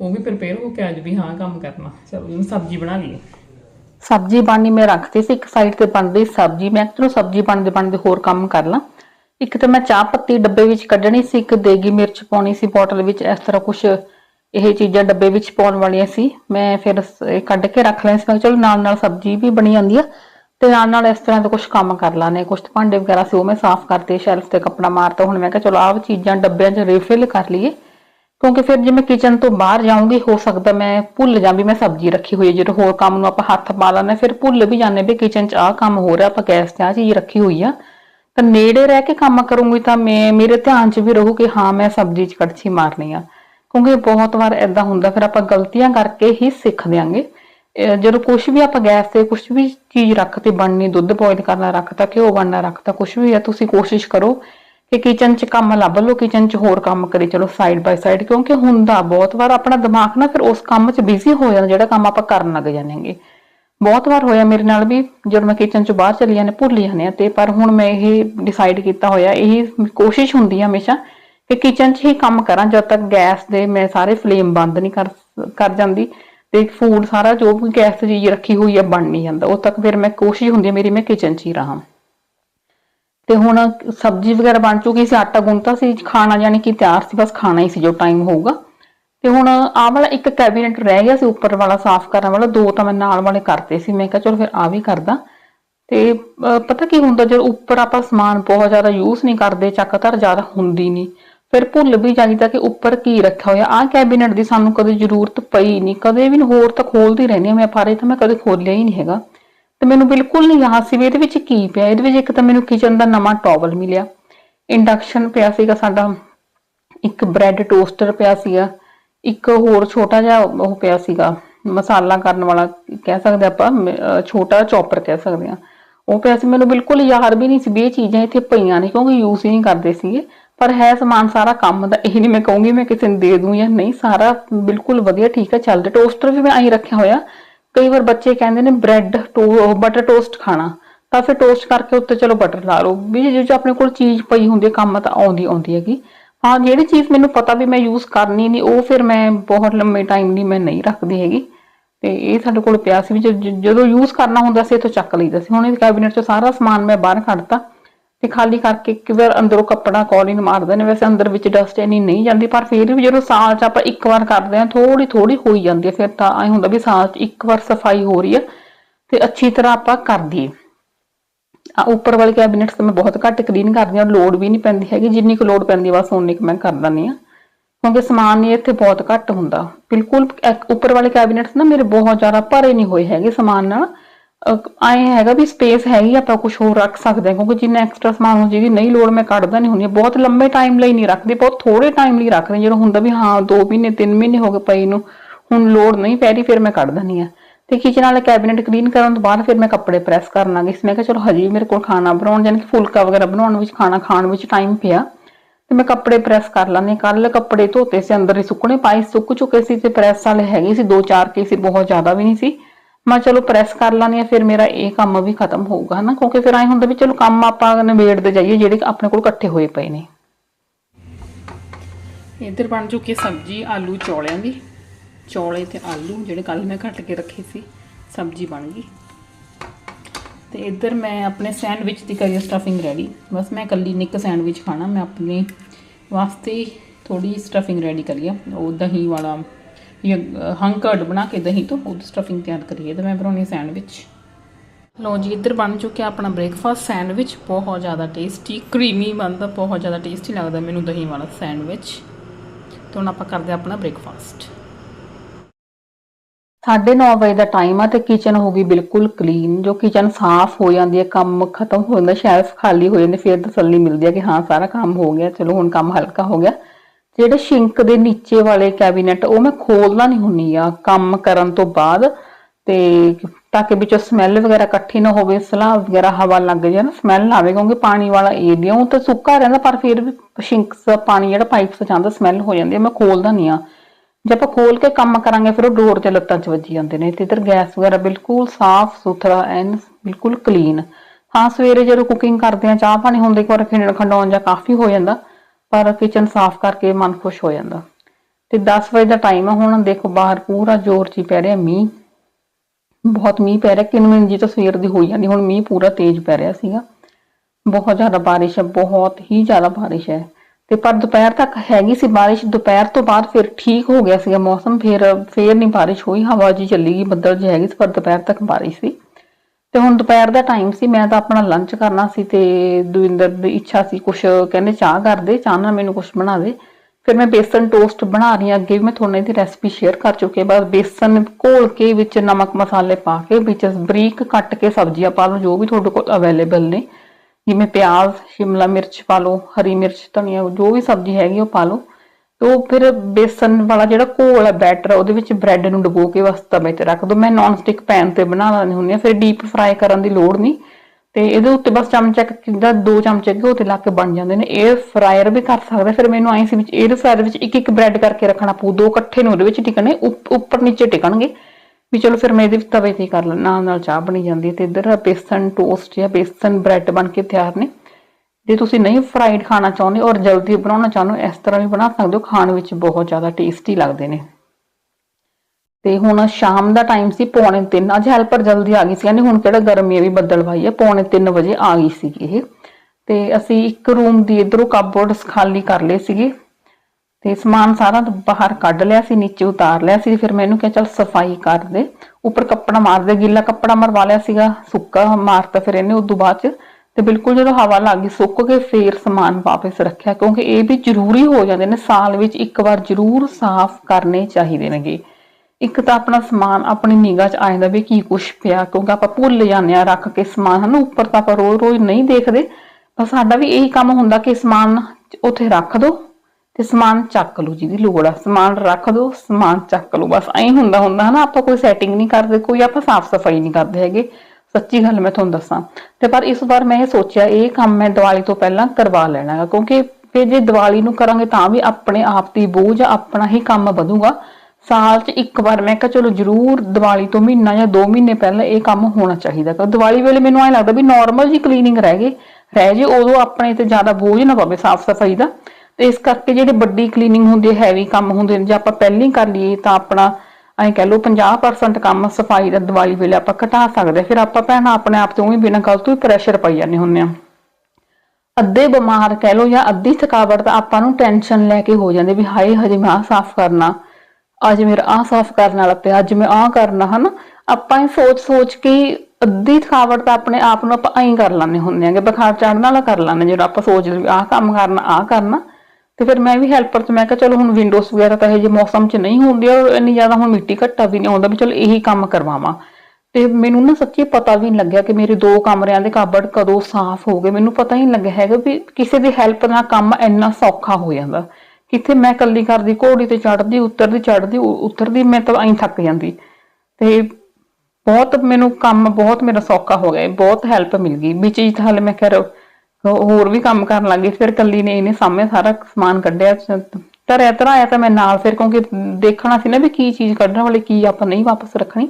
ਉਹ ਵੀ ਪ੍ਰਿਪੇਅਰ ਹੋ ਕੇ ਅੱਜ ਵੀ ਹਾਂ, ਕੰਮ ਕਰਨਾ। ਚਲੋ ਹੁਣ ਸਬਜ਼ੀ ਬਣਾ ਲਈਏ। ਸਬਜ਼ੀ ਬਣਨੀ ਮੈਂ ਰੱਖਤੀ ਸੀ, ਇੱਕ ਸਾਈਡ ਤੇ ਬਣਦੀ ਸਬਜ਼ੀ। ਮੈਂ ਕਿਹਾ ਚਲੋ ਸਬਜ਼ੀ ਬਣਦੇ ਬਣਦੇ ਹੋਰ ਕੰਮ ਕਰ ਲਾਂ। ਇੱਕ ਤਾਂ ਮੈਂ ਚਾਹ ਪੱਤੀ ਡੱਬੇ ਵਿੱਚ ਕੱਢਣੀ ਸੀ, ਇੱਕ ਦੇਗੀ ਮਿਰਚ ਪਾਉਣੀ ਸੀ ਬੋਟਲ ਵਿੱਚ। ਇਸ ਤਰ੍ਹਾਂ ਕੁਝ ਇਹ ਚੀਜ਼ਾਂ ਡੱਬੇ ਵਿੱਚ ਪਾਉਣ ਵਾਲੀਆਂ ਸੀ। ਮੈਂ ਫਿਰ ਸ- ਇਹ ਕੱਢ ਕੇ ਰੱਖ ਲਿਆ ਸੀ। ਮੈਂ ਕਿਹਾ ਚਲੋ ਨਾਲ ਨਾਲ ਸਬਜ਼ੀ ਵੀ ਬਣੀ ਜਾਂਦੀ ਆ। ਤੇ ਨਾਲ ਨਾਲ ਇਸ ਤਰ੍ਹਾਂ ਦਾ ਕੁਝ ਕੰਮ ਕਰ ਲਾਣੇ ਕੁਝ ਭਾਂਡੇ ਵਗੈਰਾ ਸੀ, ਉਹ ਮੈਂ ਸਾਫ਼ ਕਰਤੇ, ਸ਼ੈਲਫ ਤੇ ਕੱਪੜਾ ਮਾਰਤਾ। ਹੁਣ ਮੈਂ ਕਿਹਾ ਚਲੋ, ਆਹ ਚੀਜ਼ਾਂ ਡੱਬਿਆਂ 'ਚ ਰੀਫਿਲ ਕਰ ਲਈਏ। ਕਿਉਂਕਿ ਫਿਰ ਜੇ ਮੈਂ ਕਿਚਨ ਤੋਂ ਬਾਹਰ ਜਾਊਂਗੀ, ਹੋ ਸਕਦਾ ਮੈਂ ਭੁੱਲ ਜਾਂ ਵੀ ਮੈਂ ਸਬਜ਼ੀ ਰੱਖੀ ਹੋਈ ਹੈ। ਜਦੋਂ ਹੋਰ ਕੰਮ ਨੂੰ ਆਪਾਂ ਹੱਥ ਪਾ ਲੈਂਦੇ ਫਿਰ ਭੁੱਲ ਵੀ ਜਾਂਦੇ ਵੀ ਕਿਚਨ 'ਚ ਆਹ ਕੰਮ ਹੋ ਰਿਹਾ, ਆਪਾਂ ਗੈਸ ਤੇ ਆਹ ਚੀਜ਼ ਰੱਖੀ ਹੋਈ ਆ। ਤਾਂ ਨੇੜੇ ਰਹਿ ਕੇ ਕੰਮ ਕਰੂੰਗੀ ਤਾਂ ਮੈਂ, ਮੇਰੇ ਧਿਆਨ 'ਚ ਵੀ ਰਹੂ ਕਿ ਹਾਂ, ਮੈਂ ਸਬਜ਼ੀ 'ਚ ਕੜਛੀ ਮਾਰਨੀ ਆ। ਕਿਉਂਕਿ ਬਹੁਤ ਵਾਰ ਐਦਾਂ ਹੁੰਦਾ, ਫਿਰ ਆਪਾਂ ਗਲਤੀਆਂ ਕਰਕੇ ਹੀ ਸਿੱਖ ਦਿਆਂਗੇ। ਜਦੋਂ ਕੁਝ ਵੀ ਆਪਾਂ ਗੈਸ ਤੇ ਕੁਝ ਵੀ ਚੀਜ਼ ਰੱਖ ਤੇ ਬਣਨੀ, ਦੁੱਧ ਬੋਇਲ ਕਰਨਾ ਰੱਖਤਾ, ਘਿਓ ਬਣਨਾ ਰੱਖਤਾ ਕੁਝ ਵੀ ਹੈ ਤੁਸੀਂ ਕੋਸ਼ਿਸ਼ ਕਰੋ ਕਿ ਕਿਚਨ 'ਚ ਕੰਮ ਲੱਭ ਲਓ ਕਿਚਨ 'ਚ ਹੋਰ ਕੰਮ ਕਰੀ, ਚਲੋ ਸਾਈਡ ਬਾਈ ਸਾਈਡ ਕਿਉਂਕਿ ਹੁੰਦਾ ਬਹੁਤ ਵਾਰ ਆਪਣਾ ਦਿਮਾਗ ਨਾ ਫਿਰ ਉਸ ਕੰਮ 'ਚ ਬਿਜ਼ੀ ਹੋ ਜਾਂਦਾ, ਜਿਹੜਾ ਕੰਮ ਆਪਾਂ ਕਰਨ ਲੱਗ ਜਾਂਦੇ ਬਹੁਤ ਵਾਰ ਹੋਇਆ ਮੇਰੇ ਨਾਲ ਵੀ, ਜਦੋਂ ਮੈਂ ਕਿਚਨ 'ਚ ਬਾਹਰ ਚਲੀ ਜਾਂਦੇ ਭੁੱਲ ਜਾਂਦੇ ਆ ਤੇ, ਪਰ ਹੁਣ ਮੈਂ ਇਹ ਡਿਸਾਈਡ ਕੀਤਾ ਹੋਇਆ, ਇਹ ਕੋਸ਼ਿਸ਼ ਹੁੰਦੀ ਆ ਹਮੇਸ਼ਾ ਕਿ ਕਿਚਨ 'ਚ ਹੀ ਕੰਮ ਕਰਾਂ, ਜਦ ਤੱਕ ਗੈਸ ਦੇ ਮੈਂ ਸਾਰੇ ਫਲੇਮ ਬੰਦ ਨਹੀਂ ਕਰ ਕਰ ਜਾਂਦੀ ਤੇ ਫੂਡ ਸਾਰਾ ਜੋ ਵੀ ਗੈਸ ਤੇ ਚੀਜ਼ ਰੱਖੀ ਹੋਈ ਆ, ਬਣ ਨਹੀਂ ਜਾਂਦਾ। ਉਦੋਂ ਤੱਕ ਫਿਰ ਮੈਂ ਕੋਸ਼ਿਸ਼ ਹੁੰਦੀ ਮੇਰੀ ਮੈਂ ਕਿਚਨ 'ਚ ਹੀ ਰਹਾਂ। ਤੇ ਹੁਣ ਸਬਜ਼ੀ ਵਗੈਰਾ ਬਣ ਚੁੱਕੀ ਸੀ, ਆਟਾ ਗੁੰਨਤਾ ਸੀ, ਖਾਣਾ ਯਾਨੀ ਕਿ ਤਿਆਰ ਸੀ, ਬਸ ਖਾਣਾ ਹੀ ਸੀ ਜੋ ਟਾਈਮ ਹੋਊਗਾ। ਤੇ ਹੁਣ ਆਹ ਵਾਲਾ ਇੱਕ ਕੈਬਿਨਟ ਰਹਿ ਗਿਆ ਸੀ, ਉੱਪਰ ਵਾਲਾ ਸਾਫ਼ ਕਰਨ ਵਾਲਾ, ਦੋ ਤਾਂ ਮੈਂ ਨਾਲ ਵਾਲੇ ਕਰਤੇ ਸੀ, ਮੈਂ ਕਿਹਾ ਚਲੋ ਫਿਰ ਆ ਵੀ ਕਰਦਾ। ਤੇ ਪਤਾ ਕੀ ਹੁੰਦਾ, ਜਦੋਂ ਉੱਪਰ ਆਪਾਂ ਸਮਾਨ ਬਹੁਤ ਜ਼ਿਆਦਾ ਯੂਜ਼ ਨਹੀਂ ਕਰਦੇ ਚੱਕ ਧਰ ਜ਼ਿਆਦਾ ਹੁੰਦੀ ਨਹੀਂ, ਫਿਰ ਭੁੱਲ ਵੀ ਜਾਂਦਾ ਕਿ ਉੱਪਰ ਕੀ ਰੱਖਿਆ ਹੋਇਆ। ਆਹ ਕੈਬਿਨਟ ਦੀ ਸਾਨੂੰ ਕਦੇ ਜ਼ਰੂਰਤ ਪਈ ਨਹੀਂ, ਕਦੇ ਵੀ ਹੋਰ ਤਾਂ ਖੋਲਦੀ ਰਹਿੰਦੀ ਹਾਂ ਮੈਂ, ਪਾਰੇ ਤਾਂ ਮੈਂ ਕਦੇ ਖੋਲਿਆ ਹੀ ਨਹੀਂ ਹੈਗਾ। ਤੇ ਮੈਨੂੰ ਬਿਲਕੁਲ ਨਹੀਂ ਯਾਦ ਸੀ ਵੀ ਇਹਦੇ ਵਿੱਚ ਕੀ ਪਿਆ। ਇਹਦੇ ਵਿੱਚ ਇੱਕ ਤਾਂ ਮੈਨੂੰ ਕਿਚਨ ਦਾ ਨਵਾਂ ਟਾਵਲ ਮਿਲਿਆ। ਇੰਡਕਸ਼ਨ ਪਿਆ ਸੀਗਾ ਸਾਡਾ। ਇੱਕ ਬ੍ਰੈਡ ਟੋਸਟਰ ਪਿਆ ਸੀਗਾ। ਇੱਕ ਹੋਰ ਛੋਟਾ ਜਿਹਾ ਉਹ ਪਿਆ ਸੀਗਾ। ਮਸਾਲਾ ਕਰਨ ਵਾਲਾ ਕਹਿ ਸਕਦੇ ਆਪਾਂ ਛੋਟਾ ਚੌਪਰ ਕਹਿ ਸਕਦੇ ਆ ਉਹ ਪਿਆ ਸੀ। ਮੈਨੂੰ ਬਿਲਕੁਲ ਯਾਦ ਵੀ ਨਹੀਂ ਸੀ ਵੀ ਇਹ ਚੀਜ਼ਾਂ ਇੱਥੇ ਪਈਆਂ ਨੇ, ਕਿਉਂਕਿ ਯੂਜ਼ ਹੀ ਨਹੀਂ ਕਰਦੇ ਸੀਗੇ। ਪਰ ਹੈ ਸਮਾਨ ਸਾਰਾ ਕੰਮ ਦਾ। ਇਹ ਨਹੀਂ ਮੈਂ ਕਹੂੰਗੀ ਮੈਂ ਕਿਸੇ ਨੂੰ ਦੇ ਦੂੰ ਜਾਂ ਨਹੀਂ। ਸਾਰਾ ਬਿਲਕੁਲ ਵਧੀਆ, ਠੀਕ ਹੈ। ਚੱਲਦਾ। ਟੋਸਟਰ ਵੀ ਮੈਂ ਆਈ ਰੱਖਿਆ ਹੋਇਆ। ਕਈ ਵਾਰ ਬੱਚੇ ਕਹਿੰਦੇ ਨੇ ਬ੍ਰੈਡ ਟੋ ਬਟਰ ਟੋਸਟ ਖਾਣਾ। ਤਾਂ ਫਿਰ ਟੋਸਟ ਕਰਕੇ ਉੱਤੇ ਚਲੋ ਬਟਰ ਲਾ ਲਓ। ਵੀ ਜੇ ਜੇ ਆਪਣੇ ਕੋਲ ਚੀਜ਼ ਪਈ ਹੁੰਦੀ ਕੰਮ ਤਾਂ ਆਉਂਦੀ ਆਉਂਦੀ ਹੈਗੀ। ਹਾਂ, ਜਿਹੜੀ ਚੀਜ਼ ਮੈਨੂੰ ਪਤਾ ਵੀ ਮੈਂ ਯੂਜ਼ ਕਰਨੀ ਨਹੀਂ, ਉਹ ਫਿਰ ਮੈਂ ਬਹੁਤ ਲੰਮੇ ਟਾਈਮ ਲਈ ਮੈਂ ਨਹੀਂ ਰੱਖਦੀ ਹੈਗੀ। ਤੇ ਇਹ ਸਾਡੇ ਕੋਲ ਪਿਆ ਸੀ ਵੀ ਜਦੋਂ ਯੂਜ਼ ਕਰਨਾ ਹੁੰਦਾ ਸੀ, ਇੱਥੋਂ ਚੱਕ ਲਈਦਾ ਸੀ। ਹੁਣ ਇਹ ਕੈਬਿਨਟ 'ਚ ਸਾਰਾ ਸਮਾਨ ਮੈਂ ਬਾਹਰ ਕੱਢਤਾ। ਤੇ ਖਾਲੀ ਕਰਕੇ ਇੱਕ ਵਾਰ ਅੰਦਰੋਂ ਕੱਪੜਾ ਕੌਲਿਨ ਮਾਰਦੇ ਨੇ, ਵੈਸੇ ਅੰਦਰ ਵਿੱਚ ਡਸਟ ਇੰਨੀ ਨਹੀਂ ਜਾਂਦੀ, ਪਰ ਫਿਰ ਵੀ ਜਦੋਂ ਸਾਲ 'ਚ ਆਪਾਂ ਇੱਕ ਵਾਰ ਕਰਦੇ ਹਾਂ ਥੋੜੀ ਥੋੜੀ ਹੋਈ ਜਾਂਦੀ ਹੈ, ਫਿਰ ਤਾਂ ਐ ਹੁੰਦਾ ਵੀ ਸਾਲ 'ਚ ਇੱਕ ਵਾਰ ਸਫ਼ਾਈ ਹੋ ਰਹੀ ਹੈ ਤੇ ਅੱਛੀ ਤਰ੍ਹਾਂ ਆਪਾਂ ਕਰ ਦਈਏ। ਆ ਉੱਪਰ ਵਾਲੇ ਕੈਬਨਿਟਸ ਮੈਂ ਬਹੁਤ ਘੱਟ ਕਲੀਨ ਕਰਦੀ ਹਾਂ ਲੋਡ ਵੀ ਨਹੀਂ ਪੈਂਦੀ ਹੈਗੀ, ਜਿੰਨੀ ਕੁ ਲੋਡ ਪੈਂਦੀ ਬਸ ਉਨੀ ਕੁ ਮੈਂ ਕਰ ਦਿੰਦੀ ਹਾਂ। ਕਿਉਂਕਿ ਸਮਾਨ ਹੀ ਇੱਥੇ ਬਹੁਤ ਘੱਟ ਹੁੰਦਾ। ਬਿਲਕੁਲ ਉੱਪਰ ਵਾਲੇ ਕੈਬਨਿਟਸ ਨਾ ਮੇਰੇ ਬਹੁਤ ਜ਼ਿਆਦਾ ਭਰੇ ਨਹੀਂ ਹੋਏ ਹੈਗੇ ਸਮਾਨ ਨਾਲ। ਆਏ ਹੈਗਾ ਵੀ ਸਪੇਸ ਹੈਗੀ, ਆਪਾਂ ਕੁਝ ਹੋਰ ਰੱਖ ਸਕਦੇ ਹਾਂ, ਕਿਉਂਕਿ ਜਿੰਨਾ ਐਕਸਟਰਾ ਸਮਾਨ ਹੋ ਜਿਹਦੀ ਨਹੀਂ ਲੋੜ ਮੈਂ ਕੱਢਦਾ ਨਹੀਂ ਹੁੰਦੀ। ਬਹੁਤ ਲੰਬੇ ਟਾਈਮ ਲਈ ਨਹੀਂ ਰੱਖਦੇ, ਬਹੁਤ ਥੋੜੇ ਟਾਈਮ ਲਈ ਰੱਖਦੇ ਜਦੋਂ ਹੁੰਦਾ ਵੀ ਹਾਂ 2 ਮਹੀਨੇ 3 ਮਹੀਨੇ ਹੋ ਗਏ ਪਈ ਨੂੰ, ਹੁਣ ਲੋੜ ਨਹੀਂ ਪੈ ਰਹੀ, ਫਿਰ ਮੈਂ ਕੱਢ ਦਿੰਦੀ ਆ ਤੇ ਕਿਚਨ ਵਾਲਾ ਕੈਬਨਿਟ ਕਲੀਨ ਕਰਨ ਤੋਂ ਬਾਅਦ ਫਿਰ ਮੈਂ ਕੱਪੜੇ ਪ੍ਰੈਸ ਕਰਨ ਲੱਗੀ। ਸੀ ਮੈਂ ਕਿਹਾ, ਚਲੋ ਹਜੇ ਮੇਰੇ ਕੋਲ ਖਾਣਾ ਬਣਾਉਣ ਜਾਨ ਕਿ ਫੁਲਕਾ ਵਗੈਰਾ ਬਣਾਉਣ ਵਿੱਚ, ਖਾਣਾ ਖਾਣ ਵਿੱਚ ਟਾਈਮ ਪਿਆ। ਤੇ ਮੈਂ ਕੱਪੜੇ ਪ੍ਰੈਸ ਕਰ ਲਾਂਗੀ ਕੱਲ ਕੱਪੜੇ ਧੋਤੇ ਸੀ, ਅੰਦਰ ਹੀ ਸੁੱਕਣੇ ਪਾਈ ਸੁੱਕ ਚੁੱਕੇ ਸੀ ਤੇ ਪ੍ਰੈਸ ਵਾਲੇ ਹੈਗੇ ਸੀ, ਦੋ ਚਾਰ ਕੇ ਸੀ, ਬਹੁਤ ਜ਼ਿਆਦਾ ਵੀ ਨਹੀਂ ਸੀ। ਮੈਂ ਚਲੋ ਪ੍ਰੈਸ ਕਰ ਲਾਂਗੀ ਆ ਫਿਰ ਮੇਰਾ ਇਹ ਕੰਮ ਵੀ ਖਤਮ ਹੋਊਗਾ, ਹਨਾ? ਕਿਉਂਕਿ ਫਿਰ ਐਂ ਹੁੰਦਾ ਵੀ ਚਲੋ ਕੰਮ ਆਪਾਂ ਨਿਬੇੜਦੇ ਜਾਈਏ, ਜਿਹੜੇ ਆਪਣੇ ਕੋਲ ਇਕੱਠੇ ਹੋਏ ਪਏ ਨੇ। ਇੱਧਰ ਬਣ ਚੁੱਕੀ ਸਬਜ਼ੀ ਆਲੂ ਚੌਲਿਆਂ ਦੀ। ਚੌਲੇ ਤੇ ਆਲੂ, ਜਿਹੜੇ ਕੱਲ ਮੈਂ ਕੱਟ ਕੇ ਰੱਖੇ ਸੀ, ਸਬਜ਼ੀ ਬਣ ਗਈ। ਤੇ ਇੱਧਰ ਮੈਂ ਆਪਣੇ ਸੈਂਡਵਿਚ ਦੀ ਕਰੀ ਸਟਫਿੰਗ ਰੈਡੀ ਬਸ ਮੈਂ ਇਕੱਲੀ ਨਿੱਕ ਸੈਂਡਵਿਚ ਖਾਣਾ, ਮੈਂ ਆਪਣੇ ਵਾਸਤੇ ਥੋੜੀ ਸਟਫਿੰਗ ਰੈਡੀ ਕਰੀ ਆ। ਉਹ ਦਹੀਂ ਵਾਲਾ ਜਾਂ ਹੰਕਰਡ ਬਣਾ ਕੇ ਦਹੀਂ ਤੋਂ ਉਹ ਸਟਫਿੰਗ ਤਿਆਰ ਕਰੀ ਹੈ ਤੇ ਮੈਂ ਬਣਾਉਣੀ ਸੈਂਡਵਿਚ। ਲੋ ਜੀ ਇੱਧਰ ਬਣ ਚੁੱਕਿਆ ਆਪਣਾ ਬ੍ਰੇਕਫਾਸਟ ਸੈਂਡਵਿਚ ਬਹੁਤ ਜ਼ਿਆਦਾ ਟੇਸਟੀ ਕਰੀਮੀ ਬਣਦਾ ਬਹੁਤ ਜ਼ਿਆਦਾ ਟੇਸਟੀ ਲੱਗਦਾ ਮੈਨੂੰ ਦਹੀਂ ਵਾਲਾ ਸੈਂਡਵਿਚ। ਤੇ ਹੁਣ ਆਪਾਂ ਕਰਦੇ ਹਾਂ ਆਪਣਾ ਬ੍ਰੇਕਫਾਸਟ 9:30 ਵਜੇ ਦਾ ਟਾਈਮ ਆ ਤੇ ਕਿਚਨ ਹੋ ਗਈ ਬਿਲਕੁਲ ਕਲੀਨ ਜੋ ਕਿਚਨ ਸਾਫ਼ ਹੋ ਜਾਂਦੀ ਹੈ ਕੰਮ ਖਤਮ ਹੋ ਜਾਂਦਾ ਸ਼ੈਲਫ ਖਾਲੀ ਹੋ ਜਾਂਦੇ ਫਿਰ ਤਸੱਲੀ ਮਿਲਦੀ ਹੈ ਕਿ ਹਾਂ ਸਾਰਾ ਕੰਮ ਹੋ ਗਿਆ ਚਲੋ ਹੁਣ ਕੰਮ ਹਲਕਾ ਹੋ ਗਿਆ। ਜਿਹੜੇ ਸ਼ਿੰਕ ਦੇ ਨੀਚੇ ਵਾਲੇ ਕੈਬਨਿਟ, ਉਹ ਮੈਂ ਖੋਲਦਾ ਨਹੀਂ ਹੁੰਨੀ ਆ, ਕੰਮ ਕਰਨ ਤੋਂ ਬਾਅਦ। ਤੇ ਤਾਂ ਕਿ ਵਿੱਚੋਂ ਸਮੈਲ ਵਗੈਰਾ ਇਕੱਠੀ ਨਾ ਹੋਵੇ, ਸਲਾਹ ਵਗੈਰਾ ਹਵਾ ਲੱਗ ਜਾਏ ਨਾ, ਸਮੈਲ ਆਵੇ, ਕਿਉਂਕਿ ਪਾਣੀ ਵਾਲਾ ਏਰੀਆ ਉਹ ਤਾਂ ਸੁੱਕਾ ਰਹਿੰਦਾ, ਪਰ ਫਿਰ ਵੀ ਸ਼ਿੰਕ ਦਾ ਪਾਣੀ ਜਿਹੜਾ ਪਾਈਪਸ ਜਾਂਦਾ, ਸਮੈਲ ਹੋ ਜਾਂਦੀ ਹੈ ਮੈਂ ਖੋਲਦਾ ਨਹੀਂ ਆ। ਜੇ ਆਪਾਂ ਖੋਲ ਕੇ ਕੰਮ ਕਰਾਂਗੇ, ਫਿਰ ਉਹ ਡੋਰ ਤੇ ਲੱਤਾਂ 'ਚ ਵੱਜੀ ਜਾਂਦੇ ਨੇ, ਤੇ ਇਧਰ ਗੈਸ ਵਗੈਰਾ ਬਿਲਕੁਲ ਸਾਫ਼ ਸੁਥਰਾ, ਐਨ ਬਿਲਕੁਲ ਕਲੀਨ ਹਾਂ, ਸਵੇਰੇ ਜਦੋਂ ਕੁਕਿੰਗ ਕਰਦੇ ਆ, ਚਾਹ ਪਾਣੀ ਹੁੰਦੇ ਇੱਕ ਵਾਰ ਖਿੰਡਣ ਖੰਡਾਉਣ ਜਾਂ ਕਾਫੀ ਹੋ ਜਾਂਦਾ ਪਰ ਕਿਚਨ ਸਾਫ਼ ਕਰਕੇ ਮਨ ਖੁਸ਼ ਹੋ ਜਾਂਦਾ। ਤੇ 10 ਵਜੇ ਦਾ ਟਾਈਮ ਆ, ਹੁਣ ਦੇਖੋ ਬਾਹਰ ਪੂਰਾ ਜ਼ੋਰ 'ਚ ਹੀ ਪੈ ਰਿਹਾ ਮੀਂਹ। ਬਹੁਤ ਮੀਂਹ ਪੈ ਰਿਹਾ ਕਿੰਨਵੇਂ ਜੀ ਤਾਂ ਸਵੇਰ ਦੀ ਹੋਈ ਜਾਂਦੀ, ਹੁਣ ਮੀਂਹ ਪੂਰਾ ਤੇਜ਼ ਪੈ ਰਿਹਾ ਸੀਗਾ। ਬਹੁਤ ਜ਼ਿਆਦਾ ਬਾਰਿਸ਼ ਹੈ ਬਹੁਤ ਹੀ ਜ਼ਿਆਦਾ ਬਾਰਿਸ਼ ਹੈ। ਤੇ ਪਰ ਦੁਪਹਿਰ ਤੱਕ ਹੈਗੀ ਸੀ ਬਾਰਿਸ਼, ਦੁਪਹਿਰ ਤੋਂ ਬਾਅਦ ਫਿਰ ਠੀਕ ਹੋ ਗਿਆ ਸੀਗਾ ਮੌਸਮ, ਫਿਰ, ਫੇਰ ਨਹੀਂ ਬਾਰਿਸ਼ ਹੋਈ, ਹਵਾ ਜੀ ਚੱਲੀ ਗਈ, ਬੱਦਲ ਜੀ ਹੈਗੀ ਸੀ, ਪਰ ਦੁਪਹਿਰ ਤੱਕ ਬਾਰਿਸ਼ ਸੀ। ਤੇ ਹੁਣ ਦੁਪਹਿਰ ਦਾ ਟਾਈਮ ਸੀ, ਮੈਂ ਤਾਂ ਆਪਣਾ ਲੰਚ ਕਰਨਾ ਸੀ ਤੇ ਦਵਿੰਦਰ ਦੀ ਇੱਛਾ ਸੀ ਕੁਛ ਕਹਿੰਦੇ ਚਾਹ ਕਰ ਦੇ, ਚਾਹ ਨਾਲ ਮੈਨੂੰ ਕੁਛ ਬਣਾ ਦੇ। ਫਿਰ ਮੈਂ ਬੇਸਨ ਟੋਸਟ ਬਣਾ ਰਹੀ ਹਾਂ, ਅੱਗੇ ਵੀ ਮੈਂ ਤੁਹਾਨੂੰ ਇਹਦੀ ਰੈਸਪੀ ਸ਼ੇਅਰ ਕਰ ਚੁੱਕੀ ਹਾਂ, ਬਸ ਬੇਸਨ ਘੋਲ ਕੇ ਵਿੱਚ ਨਮਕ ਮਸਾਲੇ ਪਾ ਕੇ, ਵਿੱਚ ਬਰੀਕ ਕੱਟ ਕੇ ਸਬਜ਼ੀਆਂ ਪਾ ਲਓ, ਜੋ ਵੀ ਤੁਹਾਡੇ ਕੋਲ ਅਵੇਲੇਬਲ ਨੇ। ਜਿਵੇਂ ਪਿਆਜ਼, ਸ਼ਿਮਲਾ ਮਿਰਚ ਪਾ ਲਓ, ਹਰੀ ਮਿਰਚ, ਧਨੀਆ, ਜੋ ਵੀ ਸਬਜ਼ੀ ਹੈਗੀ ਉਹ ਪਾ ਲਓ। ਉਹ ਫਿਰ ਬੇਸਨ ਵਾਲਾ ਜਿਹੜਾ ਘੋਲ ਹੈ ਬੈਟਰ, ਉਹਦੇ ਵਿੱਚ ਬ੍ਰੈਡ ਨੂੰ ਡੁਬੋ ਕੇ ਬਸ ਤਵੇ ਤੇ ਰੱਖ ਦੋ। ਮੈਂ ਨਾਨ ਸਟਿਕ ਪੈਨ ਤੇ ਬਣਾ ਲੈਂਦੀ ਹੁੰਦੀ ਆ ਫਿਰ ਡੀਪ ਫਰਾਈ ਕਰਨ ਦੀ ਲੋੜ ਨਹੀਂ। ਤੇ ਇਹਦੇ ਉੱਤੇ ਬਸ ਚਮਚਾ ਕਿੰਦਾ ਦੋ ਚਮਚੇ ਘਿਓ ਤੇ ਲਾ ਕੇ ਬਣ ਜਾਂਦੇ ਨੇ। 에ਅਰ ਫਰਾਇਰ ਵੀ ਕਰ ਸਕਦੇ, ਫਿਰ ਮੈਨੂੰ ਆਈ ਸੀ ਵਿੱਚ 에ਅਰ ਫਰਾਇਰ ਵਿੱਚ ਇੱਕ ਇੱਕ ਬ੍ਰੈਡ ਕਰਕੇ ਰੱਖਣਾ ਪਊ, ਦੋ ਇਕੱਠੇ ਨੂੰ ਉਹਦੇ ਵਿੱਚ ਟਿਕਣੇ, ਉੱਪ- ਉੱਪਰ ਨੀਚੇ ਟਿਕਣਗੇ। ਵੀ ਚਲੋ ਫਿਰ ਮੈਂ ਇਹਦੇ ਵਿੱਚ ਤਵੇ ਤੇ ਕਰ ਲਾਂ ਨਾਲ ਨਾਲ ਚਾਹ ਬਣੀ ਜਾਂਦੀ ਹੈ ਤੇ ਇੱਧਰ ਬੇਸਨ ਟੋਸਟ ਜਾਂ ਬੇਸਨ ਬ੍ਰੈਡ ਬਣ ਕੇ ਤਿਆਰ ਨੇ। ਜੇ ਤੁਸੀਂ ਨਹੀਂ ਫਰਾਈਡ ਖਾਣਾ ਚਾਹੁੰਦੇ ਔਰ ਜਲਦੀ ਬਣਾਉਣਾ ਚਾਹੁੰਦੇ ਹੋ, ਇਸ ਤਰ੍ਹਾਂ ਵੀ ਬਣਾ ਸਕਦੇ ਹੋ, ਖਾਣ ਵਿੱਚ ਬਹੁਤ ਜ਼ਿਆਦਾ ਟੇਸਟੀ ਲੱਗਦੇ ਨੇ। ਤੇ ਹੁਣ ਸ਼ਾਮ ਦਾ ਟਾਈਮ ਸੀ, ਪੌਣੇ 3 ਅੱਜ ਹੈਲਪਰ ਜਲਦੀ ਆ ਗਈ ਸੀ, ਕਹਿੰਦੇ ਹੁਣ ਕਿਹੜਾ ਗਰਮੀ ਵੀ ਬੱਦਲ ਵਾਈ ਹੈ, ਪੌਣੇ 3 ਵਜੇ ਆ ਗਈ ਸੀ ਇਹ। ਤੇ ਅਸੀਂ ਇੱਕ ਰੂਮ ਦੀ ਇਧਰੋਂ ਕਪਬੋਰਡਸ ਖਾਲੀ ਕਰ ਲਏ ਸੀਗੇ। ਤੇ ਸਮਾਨ ਸਾਰਾ ਬਾਹਰ ਕੱਢ ਲਿਆ ਸੀ, ਨੀਚੇ ਉਤਾਰ ਲਿਆ ਸੀ, ਫਿਰ ਮੈਨੂੰ ਕਿਹਾ, ਚੱਲ ਸਫ਼ਾਈ ਕਰ ਦੇ। ਉੱਪਰ ਕੱਪੜਾ ਮਾਰ ਦੇ, ਗਿੱਲਾ ਕੱਪੜਾ ਮਰਵਾ ਲਿਆ ਸੀਗਾ, ਸੁੱਕਾ ਮਾਰਤਾ ਫਿਰ ਇਹਨੇ, ਉਦੋਂ ਬਾਅਦ ਚ ਤੇ ਬਿਲਕੁਲ ਜਦੋਂ ਹਵਾ ਲੱਗ ਗਈ, ਸੁੱਕ ਕੇ ਫੇਰ ਸਮਾਨ ਵਾਪਸ ਰੱਖਿਆ, ਕਿਉਂਕਿ ਇਹ ਵੀ ਜ਼ਰੂਰੀ ਹੋ ਜਾਂਦੇ ਨੇ, ਸਾਲ ਵਿੱਚ ਇੱਕ ਵਾਰ ਜ਼ਰੂਰ ਸਾਫ਼ ਕਰਨੇ ਚਾਹੀਦੇ ਨੇਗੇ। ਇੱਕ ਤਾਂ ਆਪਣਾ ਸਮਾਨ ਆਪਣੀ ਨਿਗਾਹ 'ਚ ਆ ਜਾਂਦਾ ਵੀ ਕੀ ਕੁਛ ਪਿਆ, ਕਿਉਂਕਿ ਆਪਾਂ ਭੁੱਲ ਜਾਂਦੇ ਆ ਰੱਖ ਕੇ ਸਮਾਨ, ਹਨਾ, ਉੱਪਰ ਤਾਂ ਆਪਾਂ ਰੋਜ਼ ਰੋਜ਼ ਨਹੀਂ ਦੇਖਦੇ, ਪਰ ਸਾਡਾ ਵੀ ਇਹੀ ਕੰਮ ਹੁੰਦਾ ਕਿ ਸਮਾਨ ਉੱਥੇ ਰੱਖ ਦੋ ਤੇ ਸਮਾਨ ਚੱਕ ਲਓ ਜਿਹਦੀ ਲੋੜ ਆ, ਸਮਾਨ ਰੱਖ ਦੋ, ਸਮਾਨ ਚੱਕ ਲਓ, ਬਸ ਐਂ ਹੁੰਦਾ ਹੁੰਦਾ ਹਨਾ, ਆਪਾਂ ਕੋਈ ਸੈਟਿੰਗ ਨਹੀਂ ਕਰਦੇ, ਕੋਈ ਆਪਾਂ ਸਾਫ਼ ਸਫ਼ਾਈ ਨਹੀਂ ਕਰਦੇ ਹੈਗੇ। ਸੱਚੀ ਗੱਲ ਮੈਂ ਤੁਹਾਨੂੰ ਦੱਸਾਂ। ਤੇ ਪਰ ਇਸ ਵਾਰ ਮੈਂ ਇਹ ਸੋਚਿਆ, ਇਹ ਕੰਮ ਮੈਂ ਦੀਵਾਲੀ ਤੋਂ ਪਹਿਲਾਂ ਕਰਵਾ ਲੈਣਾ ਹੈ ਕਿਉਂਕਿ ਫਿਰ ਜੇ ਦੀਵਾਲੀ ਨੂੰ ਕਰਾਂਗੇ ਤਾਂ ਵੀ ਆਪਣੇ ਆਪ ਦੀ ਬੋਝ ਆਪਣਾ ਹੀ ਕੰਮ ਵਧੂਗਾ। ਸਾਲ 'ਚ ਇੱਕ ਵਾਰ ਮੈਂ ਕਿਹਾ, ਚਲੋ ਜਰੂਰ ਦੀਵਾਲੀ ਤੋਂ ਮਹੀਨਾ ਜਾਂ 2 ਮਹੀਨੇ ਪਹਿਲਾਂ ਇਹ ਕੰਮ ਹੋਣਾ ਚਾਹੀਦਾ ਕਿਉਂਕਿ ਦੀਵਾਲੀ ਵੇਲੇ ਮੈਨੂੰ ਐਂ ਲੱਗਦਾ ਵੀ ਨਾਰਮਲ ਜੀ ਕਲੀਨਿੰਗ ਰਹਿ ਗਈ। ਰਹਿ ਜੇ ਉਦੋਂ ਆਪਣੇ ਤੇ ਜ਼ਿਆਦਾ ਬੋਝ ਨਾ ਪਵੇ ਸਾਫ਼ ਸਫ਼ਾਈ ਦਾ। ਤੇ ਇਸ ਕਰਕੇ ਜਿਹੜੇ ਵੱਡੀ ਕਲੀਨਿੰਗ ਹੁੰਦੀ ਹੈ ਹੈਵੀ ਕੰਮ ਹੁੰਦੇ ਨੇ, ਜੇ ਆਪਾਂ ਪਹਿਲਾਂ ਹੀ ਕਰ ਲਈਏ ਤਾਂ ਆਪਣਾ ਐਂ ਕਹਿ ਲਓ 50% ਕੰਮ ਸਫ਼ਾਈ ਦਾ ਦੀਵਾਲੀ ਵੇਲੇ ਆਪਾਂ ਘਟਾ ਸਕਦੇ ਫਿਰ ਆਪਾਂ ਭੈਣਾਂ ਆਪਣੇ ਆਪ ਤੋਂ ਹੀ ਬਿਨਾਂ ਗੱਲ ਤੋਂ ਹੀ ਪ੍ਰੈਸ਼ਰ ਪਾਈ ਜਾਂਦੇ ਹੁੰਦੇ ਆ ਅੱਧੇ ਬਿਮਾਰ ਕਹਿ ਲਓ ਜਾਂ ਅੱਧੀ ਥਕਾਵਟ ਤਾਂ ਆਪਾਂ ਨੂੰ ਟੈਨਸ਼ਨ ਲੈ ਕੇ ਹੋ ਜਾਂਦੇ ਵੀ ਹਾਏ, ਹਜੇ ਮੈਂ ਆਹ ਸਾਫ਼ ਕਰਨਾ, ਅੱਜ ਮੇਰਾ ਆਹ ਸਾਫ਼ ਕਰਨ ਵਾਲਾ ਪਿਆ, ਅੱਜ ਮੈਂ ਆਹ ਕਰਨਾ, ਹਨਾ? ਆਪਾਂ ਇਹ ਸੋਚ ਸੋਚ ਕੇ ਅੱਧੀ ਥਕਾਵਟ ਤਾਂ ਆਪਣੇ ਆਪ ਨੂੰ ਆਪਾਂ ਐਂ ਕਰ ਲੈਂਦੇ ਹੁੰਦੇ ਆਂਗੇ ਬੁਖਾਰ ਚੜਨ ਵਾਲਾ ਕਰ ਲੈਂਦੇ ਜਦੋਂ ਆਪਾਂ ਸੋਚਦੇ ਵੀ ਆਹ ਕੰਮ ਕਰਨਾ, ਆਹ ਕਰਨਾ ਤੇ ਫਿਰ ਮੈਂ ਵੀ ਹੈਲਪਰ ਚ ਮੈਂ ਕਿਹਾ, ਚਲੋ ਹੁਣ ਵਿੰਡੋਜ਼ ਵਗੈਰਾ ਤਾਂ ਇਹ ਜੇ ਮੌਸਮ ਚ ਨਹੀਂ ਹੁੰਦੀ ਔਰ ਇੰਨੀ ਜ਼ਿਆਦਾ ਹੁਣ ਮਿੱਟੀ ਘੱਟਾ ਵੀ ਨਹੀਂ ਆਉਂਦਾ ਵੀ ਚਲੋ ਇਹੀ ਕੰਮ ਕਰਵਾਵਾਂ। ਤੇ ਮੈਨੂੰ ਨਾ ਸੱਚੀ ਪਤਾ ਵੀ ਨਹੀਂ ਲੱਗਿਆ ਕਿ ਮੇਰੇ ਦੋ ਕਮਰਿਆਂ ਦੇ ਕਾਬੜ ਕਦੋਂ ਸਾਫ਼ ਹੋ ਗਏ। ਮੈਨੂੰ ਪਤਾ ਹੀ ਨਹੀਂ ਲੱਗਿਆ ਹੈਗਾ ਵੀ ਕਿਸੇ ਦੀ ਹੈਲਪ ਨਾਲ ਕੰਮ ਇੰਨਾ ਸੌਖਾ ਹੋ ਜਾਂਦਾ। ਕਿੱਥੇ ਮੈਂ ਇਕੱਲੀ ਕਰਦੀ, ਘੋੜੀ ਤੇ ਚੜਦੀ ਉਤਰਦੀ ਚੜਦੀ ਉਤਰਦੀ, ਮੈਂ ਤਾਂ ਐਂ ਥੱਕ ਜਾਂਦੀ। ਤੇ ਬਹੁਤ ਮੈਨੂੰ ਕੰਮ, ਬਹੁਤ ਮੇਰਾ ਸੌਖਾ ਹੋ ਗਿਆ। ਬਹੁਤ ਹੈਲਪ ਮਿਲ ਗਈ। ਵਿੱਚ ਹੀ ਤਾਂ ਹਾਲੇ ਮੈਂ ਕਰ ਹੋਰ ਵੀ ਕੰਮ ਕਰਨ ਲੱਗੀ ਫਿਰ ਕੱਲੀ ਨੇ ਇਹਨੇ ਸਾਹਮਣੇ ਸਾਰਾ ਸਮਾਨ ਕੱਢਿਆ ਧਰਿਆ ਧਰਾਇਆ ਤਾਂ ਮੈਂ ਨਾਲ ਫਿਰ ਕਿਉਂਕਿ ਦੇਖਣਾ ਸੀ ਨਾ ਵੀ ਕੀ ਚੀਜ਼ ਕੱਢਣ ਵਾਲੀ, ਕੀ ਆਪਾਂ ਨਹੀਂ ਵਾਪਸ ਰੱਖਣੀ।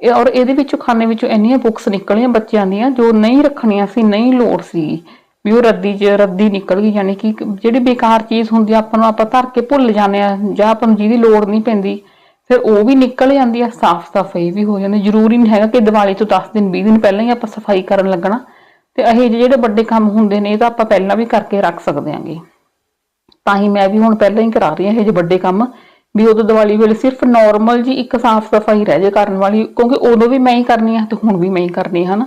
ਔਰ ਇਹਦੇ ਵਿੱਚੋਂ ਖਾਨੇ ਵਿੱਚੋਂ ਇੰਨੀਆਂ ਬੁੱਕਸ ਨਿਕਲੀਆਂ ਬੱਚਿਆਂ ਦੀਆਂ, ਜੋ ਨਹੀਂ ਰੱਖਣੀਆਂ ਸੀ, ਨਹੀਂ ਲੋੜ ਸੀ, ਵੀ ਉਹ ਰੱਦੀ 'ਚ ਰੱਦੀ ਨਿਕਲ ਗਈ, ਯਾਨੀ ਕਿ ਜਿਹੜੀ ਬੇਕਾਰ ਚੀਜ਼ ਹੁੰਦੀ ਆ, ਆਪਾਂ ਨੂੰ ਆਪਾਂ ਧਰ ਕੇ ਭੁੱਲ ਜਾਂਦੇ ਆ, ਜਾਂ ਆਪਾਂ ਨੂੰ ਜਿਹਦੀ ਲੋੜ ਨਹੀਂ ਪੈਂਦੀ, ਫਿਰ ਉਹ ਵੀ ਨਿਕਲ ਜਾਂਦੀ ਆ ਸਾਫ਼ ਸਫ਼ਾਈ ਵੀ ਹੋ ਜਾਂਦੀ, ਜ਼ਰੂਰੀ ਨਹੀਂ ਹੈਗਾ ਕਿ ਦੀਵਾਲੀ ਤੋਂ 10 ਦਿਨ 20 ਦਿਨ ਪਹਿਲਾਂ ਹੀ ਆਪਾਂ ਸਫ਼ਾਈ ਕਰਨ ਲੱਗਣਾ। ਤੇ ਇਹ ਜਿਹੇ ਜਿਹੜੇ ਵੱਡੇ ਕੰਮ ਹੁੰਦੇ ਨੇ, ਇਹ ਤਾਂ ਆਪਾਂ ਪਹਿਲਾਂ ਵੀ ਕਰਕੇ ਰੱਖ ਸਕਦੇ ਆਂਗੇ। ਤਾਂ ਹੀ ਮੈਂ ਵੀ ਹੁਣ ਪਹਿਲਾਂ ਹੀ ਕਰਾ ਰਹੀ ਹਾਂ ਇਹ ਜਿਹੇ ਵੱਡੇ ਕੰਮ, ਵੀ ਉਦੋਂ ਦੀਵਾਲੀ ਵੇਲੇ ਸਿਰਫ ਨਾਰਮਲ ਜੀ ਇੱਕ ਸਾਫ਼ ਸਫ਼ਾਈ ਰਹਿ ਜੇ ਕਰਨ ਵਾਲੀ, ਕਿਉਂਕਿ ਉਦੋਂ ਵੀ ਮੈਂ ਹੀ ਕਰਨੀ ਆ ਤੇ ਹੁਣ ਵੀ ਮੈਂ ਹੀ ਕਰਨੀ ਹੈ ਹਨਾ।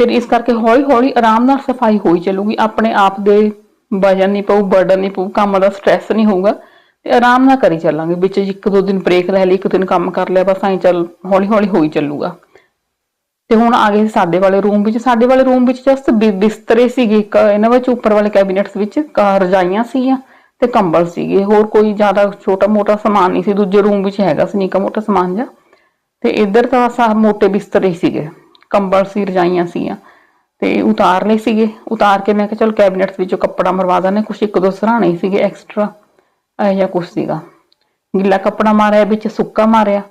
ਫਿਰ ਇਸ ਕਰਕੇ ਹੌਲੀ ਹੌਲੀ ਆਰਾਮ ਨਾਲ ਸਫ਼ਾਈ ਹੋਈ ਚੱਲੂਗੀ, ਆਪਣੇ ਆਪ ਦੇ ਵਜਨ ਨਹੀਂ ਪਊ ਬਰਡਨ ਨਹੀਂ ਪਊ, ਕੰਮ ਦਾ ਸਟ੍ਰੈਸ ਨਹੀਂ ਹੋਊਗਾ, ਤੇ ਆਰਾਮ ਨਾਲ ਕਰੀ ਚੱਲਾਂਗੇ। ਵਿੱਚ ਇੱਕ ਦੋ ਦਿਨ ਬ੍ਰੇਕ ਲੈ ਲਈ, ਇੱਕ ਦਿਨ ਕੰਮ ਕਰ ਲਿਆ, ਬਸ ਐਂ ਚੱਲ ਹੌਲੀ ਹੌਲੀ ਹੋਈ ਚੱਲੂਗਾ। ਤੇ ਹੁਣ ਆ ਗਏ ਸਾਡੇ ਵਾਲੇ ਰੂਮ ਵਿੱਚ। ਸਾਡੇ ਵਾਲੇ ਰੂਮ ਵਿੱਚ ਜਸਟ ਬਿਸਤਰੇ ਸੀਗੇ ਇੱਕ, ਇਹਨਾਂ ਵਿੱਚ ਉੱਪਰ ਵਾਲੇ ਕੈਬਿਨਟਸ ਵਿੱਚ ਰਜਾਈਆਂ ਸੀਗੀਆਂ ਤੇ ਕੰਬਲ ਸੀਗੇ। ਹੋਰ ਕੋਈ ਜ਼ਿਆਦਾ ਛੋਟਾ ਮੋਟਾ ਸਮਾਨ ਨਹੀਂ ਸੀ। ਦੂਜੇ ਰੂਮ ਵਿੱਚ ਹੈਗਾ ਸੀ ਨਿੱਕਾ ਮੋਟਾ ਸਮਾਨ ਜਿਹਾ। ਤੇ ਇੱਧਰ ਤਾਂ ਸਾ ਮੋਟੇ ਬਿਸਤਰੇ ਸੀਗੇ। ਕੰਬਲ ਸੀ, ਰਜਾਈਆਂ ਸੀਗੀਆਂ। ਤੇ ਉਤਾਰ ਲਏ ਸੀਗੇ। ਉਤਾਰ ਕੇ ਮੈਂ ਕਿਹਾ, ਚਲ ਕੈਬਿਨਟਸ ਵਿੱਚੋਂ ਕੱਪੜਾ ਮਰਵਾ ਦਾਂ ਕੁਛ ਇੱਕ ਦੋ ਸਰਾਣੇ ਸੀਗੇ ਐਕਸਟਰਾ ਇਹ ਜਿਹਾ ਕੁਛ ਸੀਗਾ। ਗਿੱਲਾ ਕੱਪੜਾ ਮਾਰਿਆ, ਵਿੱਚ ਸੁੱਕਾ ਮਾਰਿਆ।